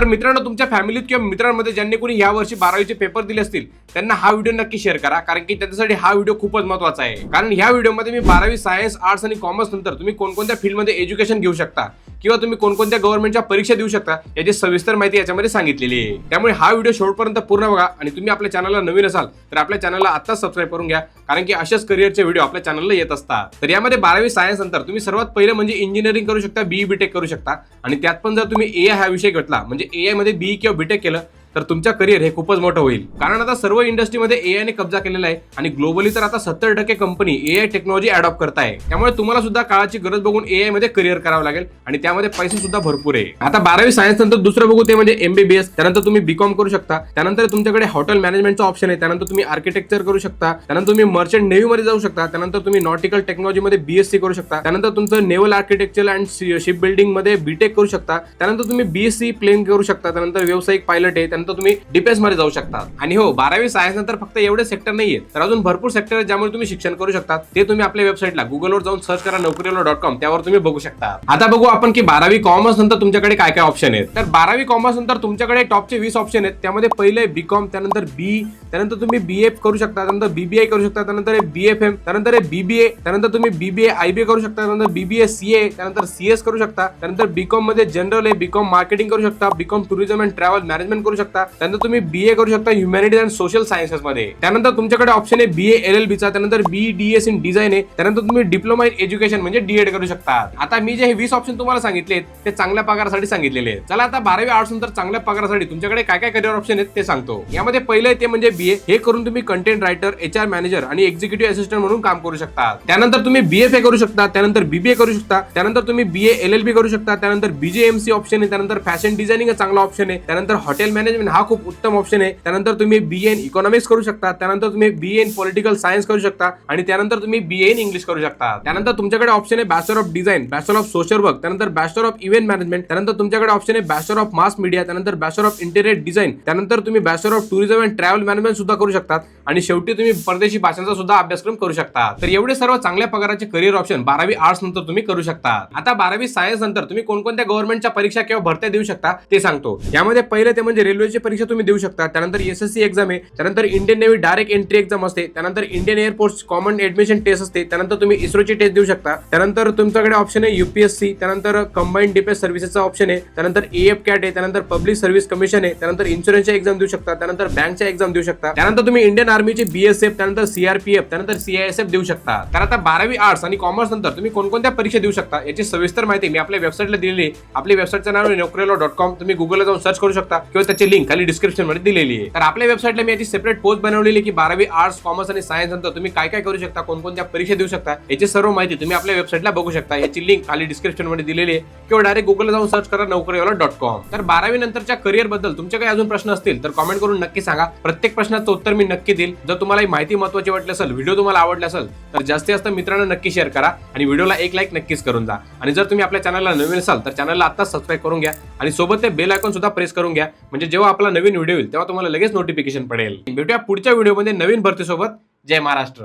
तर मित्रांनो तुमच्या फॅमिलीत किंवा मित्रांमध्ये ज्यांनी कोणी या वर्षी बारावीचे पेपर दिले असतील त्यांना हा व्हिडिओ नक्की शेअर करा कारण की त्याच्यासाठी हा व्हिडिओ खूपच महत्त्वाचा आहे. कारण ह्या व्हिडिओमध्ये मी बारावी सायन्स आर्ट्स आणि कॉमर्स नंतर तुम्ही कोणकोणत्या फील्डमध्ये एज्युकेशन घेऊ शकता? किंवा तुम्ही कोणकोणत्या गव्हर्नमेंटच्या परीक्षा देऊ शकता याची सविस्तर माहिती याच्यामध्ये सांगितलेली आहे. त्यामुळे हा व्हिडिओ शेवटपर्यंत पूर्ण बघा आणि तुम्ही आपल्या चॅनलला नवीन असाल तर आपल्या चॅनलला आत्ताच सबस्क्राईब करून घ्या कारण की अशाच करिअरचे व्हिडिओ आपल्या चॅनलला येत असतात. तर यामध्ये बारावी सायन्स नंतर तुम्ही सर्वात पहिले म्हणजे इंजिनिअरिंग करू शकता बीई बीटेक करू शकता. आणि त्यात पण जर तुम्ही ए हा विषय घेतला म्हणजे ए मध्ये बीई किंवा बीटेक केलं तर तुमच्या करिअर हे खूपच मोठं होईल. कारण आता सर्व इंडस्ट्रीमध्ये ए कब्जा केलेला आहे आणि ग्लोबली तर आता सत्तर टक्के company A I technology adopt करत आहे त्यामुळे तुम्हाला सुद्धा काळाची गरज बघून ए आयमध्ये करिअर करावं लागेल आणि त्यामध्ये पैसे सुद्धा भरपूर आहे. आता बारावी सायन्स नंतर दुसरं बघू ते म्हणजे एमबीबीएस त्यानंतर तुम्ही बीकॉम करू शकता. त्यानंतर तुमच्याकडे हॉटेल मॅनेजमेंटचा ऑप्शन आहे. त्यानंतर तुम्ही आर्किटेक्चर करू शकता. त्यानंतर तुम्ही मर्चंट नेव्ही मध्ये जाऊ शकता. त्यानंतर तुम्ही नॉटिकल टेक्नॉलॉजी मध्ये बीएससी करू शकता. त्यानंतर तुमचं नेव्हल आर्किटेक्चर अँड शिप बिल्डिंगमध्ये बीटेक करू शकता. त्यानंतर तुम्ही बीएससी प्लेन करू शकता. त्यानंतर व्यावसायिक पायलट आहे. त्यानंतर तुम्ही डिफेन्समध्ये जाऊ शकता. आणि हो बारावी सायन्स नंतर फक्त एवढे सेक्टर नाहीये तर अजून भरपूर सेक्टर आहेत ज्यामुळे तुम्ही शिक्षण करू शकता ते तुम्ही आपल्या वेबसाईटला गुगलवर जाऊन सर्च करा नोकरीला डॉट कॉम त्यावर तुम्ही बघू शकता. आता बघू आपण की बारावी कॉमर्स नंतर तुमच्याकडे काय काय ऑप्शन आहेत. तर बारावी कॉमर्स नंतर तुमच्याकडे टॉपचे वीस ऑप्शन आहेत. त्यामध्ये पहिले बी कॉम त्यानंतर बी त्यानंतर तुम्ही बी एफ करू शकता त्यानंतर बीबीआय करू शकता त्यानंतर बी एफ एम त्यानंतर बीबीए त्यानंतर तुम्ही बीबीए आयबीए करू शकता त्यानंतर बीबीए सीए त्यानंतर सीएस करू शकता त्यानंतर बीकॉममध्ये जनरल आहे बीकॉम मार्केटिंग करू शकता BCom tourism and travel management करू शकता त्यानंतर तुम्ही बीए करू शकता ह्युमॅनिटीज अँड सोशल सायन्सेस मध्ये. त्यानंतर तुमच्याकडे ऑप्शन आहे बीए एल एल बीचा त्यानंतर B D S in design आहे. त्यानंतर तुम्ही डिप्लोमा इन एज्युकेशन म्हणजे डीएड करू शकता. आता मी जे हे वीस ऑप्शन तुम्हाला सांगितले ते चांगल्या पगारासाठी सांगितलेले आहेत. चला आता बारावी आर्ट्स नंतर चांगल्या पगारासाठी तुमच्याकडे काय काय करिअर ऑप्शन आहेत ते सांगतो. यामध्ये पहिले ते म्हणजे बीए हे करून तुम्ही content writer H R manager आणि एक्झिक्युटिव्ह असिस्टंट म्हणून काम करू शकता. त्यानंतर तुम्ही बीएफए करू शकता. त्यानंतर बीबीए करू शकता. त्यानंतर तुम्ही बीए एल एल बी करू शकता. त्यानंतर बीजेएमसी ऑप्शन आहे. त्यानंतर फॅशन डिझायनिंग चांगला ऑप्शन आहे. त्यानंतर हॉटेल मॅनेजमेंट हा खूप उत्तम ऑप्शन आहे. त्यानंतर तुम्ही बी एन इकॉनॉमिक्स करू शकता. त्यानंतर तुम्ही बी एन पॉलिटिकल सायन्स करू शकता. आणि त्यानंतर तुम्ही बी एन इंग्लिश करू शकता. त्यानंतर तुमच्याकडे ऑप्शन आहे bachelor of design bachelor of social work त्यानंतर बॅचलर ऑफ इव्हेंट मॅनेजमेंट त्यानंतर तुमच्याकडे ऑप्शन आहे बॅचलर ऑफ मास मीडिया त्यानंतर बॅचलर ऑफ इंटेरियर डिझाईन त्यानंतर तुम्ही bachelor of tourism and travel management सुद्धा करू शकतात. आणि शेवटी तुम्ही परदेशी भाषांचा सुद्धा अभ्यासक्रम करू शकता. तर एवढे सर्व चांगल्या पगाराचे करिअर ऑप्शन बारावी आर्ट्स नंतर तुम्ही करू शकता. आता बारावी सायन्स नंतर तुम्ही कोणकोणत्या गव्हर्नमेंटच्या परीक्षा किंवा भरत्या देऊ शकता ते सांगतो. यामध्ये पहिले ते म्हणजे रेल्वे रेल्वेची परीक्षा तुम्ही देऊ शकता. त्यानंतर एसएससी एक्झाम आहे. त्यानंतर Indian navy direct entry exam असते. त्यानंतर Indian air force common admission test असते. त्यानंतर तुम्ही इस्रोची टेस्ट देऊ शकता. त्यानंतर तुमच्याकडे ऑप्शन आहे युपीएससी त्यानंतर कंबाईंड डिफेन्स सर्व्हिसेसचा ऑप्शन आहे. त्यानंतर एएफ कॅट आहे. त्यानंतर पब्लिक सर्व्हिस कमिशन आहे. त्यानंतर इन्शुरन्सच्या एक्झाम देऊ शकता. त्यानंतर बँकच्या एक्झाम देऊ शकता. त्यानंतर तुम्ही इंडियन आर्मीचे बीएसएफ त्यानंतर सीआरपीएफ त्यानंतर सीआयएसएफ देऊ शकता. तर आता बारावी आर्ट्स आणि कॉमर्स नंतर तुम्ही कोणकोणत्या परीक्षा देऊ शकता याची सविस्तर माहिती मी आपल्या वेबसाईटला दिलेली आपली आपल्या वेबसाईटचं नाव नोकरेलो डॉट कॉम तुम्ही गुगलला जाऊन सर्च करू शकता किंवा त्याची लिंक खाली डिस्क्रिप्शनमध्ये दिलेली आहे. तर आपल्या वेबसाईटला मी याची सेपरेट पोस्ट बनवलेली आहे की बारावी आर्ट्स कॉमर्स आणि सायन्स नंतर तुम्ही काय काय करू शकता कोणकोणत्या परीक्षा देऊ शकता याची सर्व माहिती तुम्ही आपल्या वेबसाईटला बघू शकता. याची लिंक खाली डिस्क्रिप्शनमध्ये दिलेली आहे. किंवा डायरेक्ट गुगलला जाऊन सर्च करा नोकरीवाला डॉट कॉम तर बारावी नंतरच्या करिअरबद्दल तुमचे काही अजून प्रश्न असतील तर कमेंट करून नक्की सांगा. प्रत्येक प्रश्नाचं उत्तर मी नक्की देईल. जर तुम्हाला ही माहिती महत्वाची वाटली असेल व्हिडिओ तुम्हाला आवडला असेल तर जास्तीत जास्त मित्रांना नक्की शेअर करा आणि व्हिडिओला एक लाईक नक्कीच करून जा. आणि जर तुम्ही आपल्या चॅनलला नवीन असाल तर चॅनलला आता सबस्क्राईब करून घ्या. आणि सोबत ते बेल आयकॉन सुद्धा प्रेस करून घ्या. म्हणजे जेव्हा जेव्हा आपला नवीन व्हिडिओ येईल तेव्हा तुम्हाला लगेच नोटिफिकेशन पडेल. भेटूया पुढच्या व्हिडिओमध्ये नवीन भरतीसोबत. जय महाराष्ट्र.